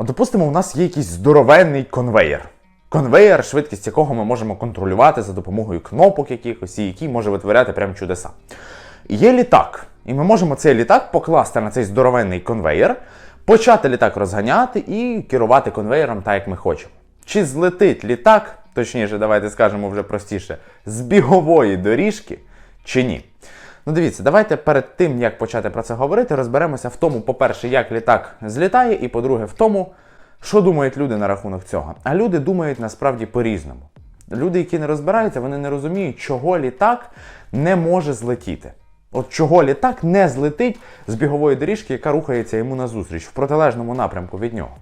От, допустимо, у нас є якийсь здоровенний конвеєр. Конвеєр, швидкість якого ми можемо контролювати за допомогою кнопок якихось, який може витворяти прям чудеса. Є літак, і ми можемо цей літак покласти на цей здоровенний конвеєр, почати літак розганяти і керувати конвеєром так, як ми хочемо. Чи злетить літак, точніше, давайте скажемо вже простіше, з бігової доріжки, чи ні? Ну дивіться, давайте перед тим, як почати про це говорити, розберемося в тому, по-перше, як літак злітає, і по-друге, в тому, що думають люди на рахунок цього. А люди думають насправді по-різному. Люди, які не розбираються, вони не розуміють, чого літак не може злетіти. От чого літак не злетить з бігової доріжки, яка рухається йому назустріч в протилежному напрямку від нього.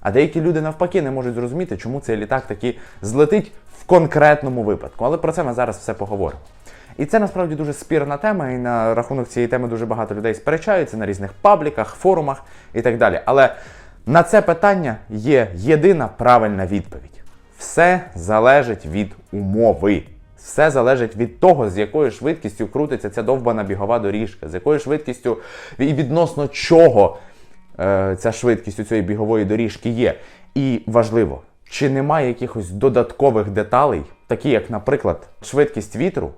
А деякі люди навпаки не можуть зрозуміти, чому цей літак таки злетить в конкретному випадку. Але про це ми зараз все поговоримо. І це насправді дуже спірна тема, і на рахунок цієї теми дуже багато людей сперечаються на різних пабліках, форумах і так далі. Але на це питання є єдина правильна відповідь: все залежить від умови. Все залежить від того, з якою швидкістю крутиться ця довбана бігова доріжка, з якою швидкістю і відносно чого е, ця швидкість у цієї бігової доріжки є. І важливо, чи немає якихось додаткових деталей, такі як, наприклад, швидкість вітру,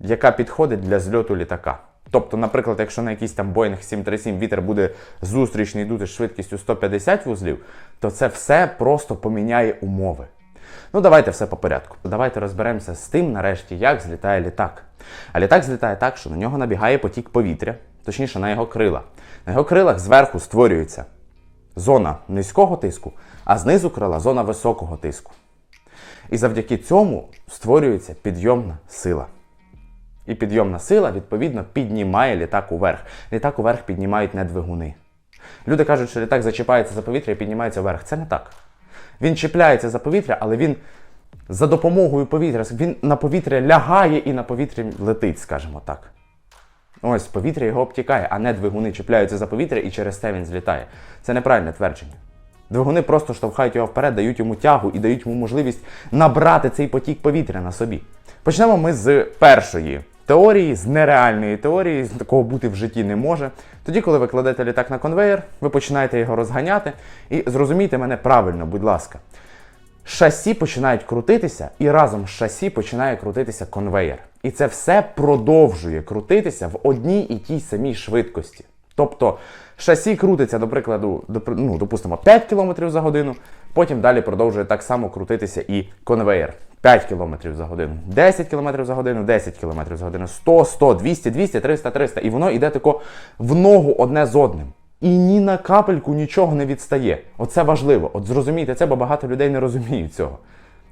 яка підходить для зльоту літака. Тобто, наприклад, якщо на якийсь там Boeing 737 вітер буде зустрічний йдути з швидкістю 150 вузлів, то це все просто поміняє умови. Ну, давайте все по порядку. Давайте розберемося з тим, нарешті, як злітає літак. А літак злітає так, що на нього набігає потік повітря, точніше на його крила. На його крилах зверху створюється зона низького тиску, а знизу крила зона високого тиску. І завдяки цьому створюється підйомна сила. І підйомна сила, відповідно, піднімає літак уверх. Літак уверх піднімають не двигуни. Люди кажуть, що літак зачіпається за повітря і піднімається вверх. Це не так. Він чіпляється за повітря, але він за допомогою повітря, він на повітря лягає і на повітрі летить, скажімо так. Ось повітря його обтікає, а не двигуни чіпляються за повітря і через те він злітає. Це неправильне твердження. Двигуни просто штовхають його вперед, дають йому тягу і дають йому можливість набрати цей потік повітря на собі. Почнемо ми з першої теорії, з нереальної теорії, з такого бути в житті не може. Тоді, коли ви кладете літак на конвейер, ви починаєте його розганяти. І зрозумійте мене правильно, будь ласка. Шасі починають крутитися, і разом з шасі починає крутитися конвейер. І це все продовжує крутитися в одній і тій самій швидкості. Тобто шасі крутиться, до прикладу, ну, допустимо, 5 км за годину, потім далі продовжує так само крутитися і конвейер. 5 км за годину, 10 км за годину, 10 км за годину, 100, 100, 200, 200, 300, 300. І воно йде тако в ногу одне з одним. І ні на капельку нічого не відстає. Оце важливо. От зрозумійте це, бо багато людей не розуміють цього.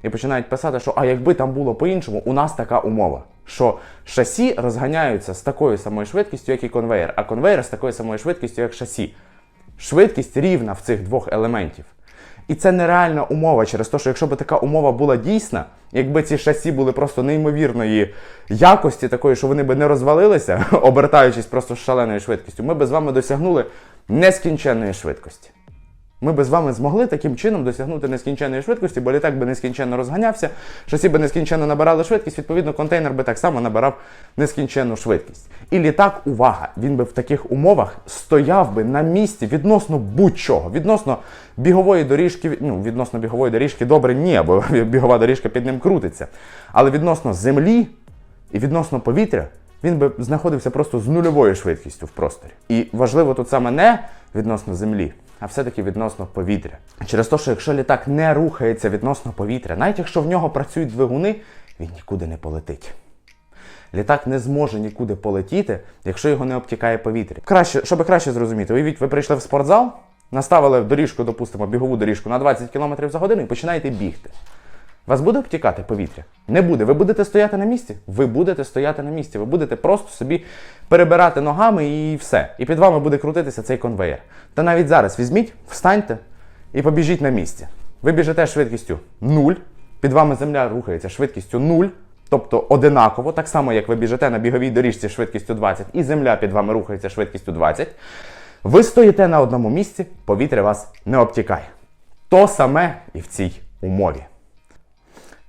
І починають писати, що а якби там було по-іншому, у нас така умова, що шасі розганяються з такою самою швидкістю, як і конвейер, а конвейер з такою самою швидкістю, як шасі. Швидкість рівна в цих двох елементів. І це нереальна умова через те, що якщо б така умова була дійсна, якби ці шасі були просто неймовірної якості, такої, що вони би не розвалилися, обертаючись просто з шаленою швидкістю, ми б з вами досягнули нескінченної швидкості. Ми би з вами змогли таким чином досягнути нескінченної швидкості, бо літак би нескінченно розганявся, шасі би нескінченно набирали швидкість, відповідно, контейнер би так само набирав нескінченну швидкість. І літак, увага, він би в таких умовах стояв би на місці відносно будь-чого, відносно бігової доріжки, ну, відносно бігової доріжки добре, ні, бо бігова доріжка під ним крутиться. Але відносно землі і відносно повітря він би знаходився просто з нульовою швидкістю в просторі. І важливо тут саме не відносно землі, а все-таки відносно повітря. Через те, що якщо літак не рухається відносно повітря, навіть якщо в нього працюють двигуни, він нікуди не полетить. Літак не зможе нікуди полетіти, якщо його не обтікає повітря. Краще, щоб краще зрозуміти, уявіть, ви прийшли в спортзал, наставили доріжку, допустимо, бігову доріжку на 20 км за годину і починаєте бігти. Вас буде обтікати повітря? Не буде. Ви будете стояти на місці? Ви будете стояти на місці. Ви будете просто собі перебирати ногами і все. І під вами буде крутитися цей конвейер. Та навіть зараз візьміть, встаньте і побіжіть на місці. Ви біжите швидкістю 0, під вами земля рухається швидкістю 0, тобто одинаково, так само, як ви біжите на біговій доріжці швидкістю 20, і земля під вами рухається швидкістю 20. Ви стоїте на одному місці, повітря вас не обтікає. То саме і в цій умові.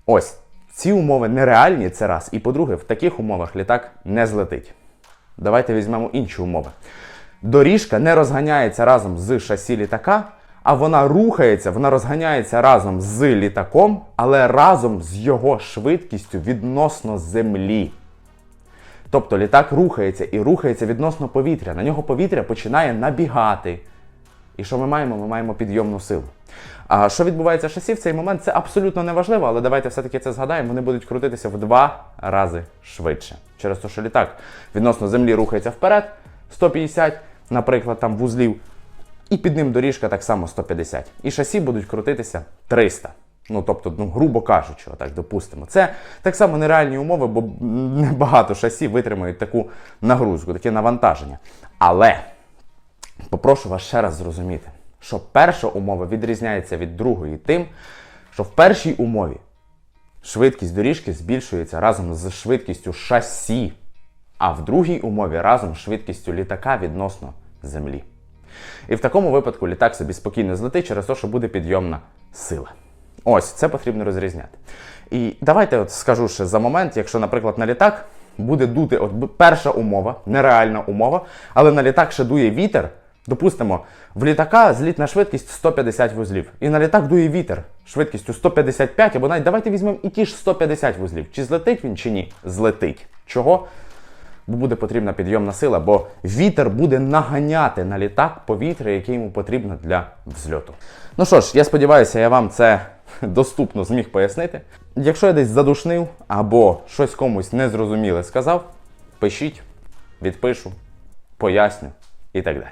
Ось ці умови нереальні, це раз. І по-друге, в таких умовах літак не злетить. Давайте візьмемо інші умови. доріжка не розганяється разом з шасі літака, а вона рухається, вона розганяється разом з літаком, але разом з його швидкістю відносно землі. Тобто літак рухається і рухається відносно повітря. На нього повітря починає набігати. І що ми маємо? Ми маємо підйомну силу. А що відбувається з шасі в цей момент, це абсолютно не важливо, але давайте все-таки це згадаємо. Вони будуть крутитися в два рази швидше. Через те, що літак відносно землі рухається вперед, 150, наприклад, там вузлів, і під ним доріжка так само 150. І шасі будуть крутитися 300. Ну, тобто, ну, грубо кажучи, отак допустимо. Це так само нереальні умови, бо небагато шасі витримають таку нагрузку, таке навантаження. Але попрошу вас ще раз зрозуміти, що перша умова відрізняється від другої тим, що в першій умові швидкість доріжки збільшується разом з швидкістю шасі, а в другій умові разом з швидкістю літака відносно землі. І в такому випадку літак собі спокійно злетить через те, що буде підйомна сила. Ось це потрібно розрізняти. І давайте от скажу ще за момент, якщо, наприклад, на літак буде дути, от перша умова, нереальна умова, але на літак ще дує вітер. Допустимо, в літака злітна швидкість 150 вузлів. І на літак дує вітер швидкістю 155, або навіть давайте візьмемо і ті ж 150 вузлів. Чи злетить він, чи ні? Злетить. Чого? бо буде потрібна підйомна сила, бо вітер буде наганяти на літак повітря, яке йому потрібно для взльоту. Ну що ж, я сподіваюся, я вам це доступно зміг пояснити. Якщо я десь задушнив або щось комусь незрозуміле сказав, пишіть, відпишу, поясню і так далі.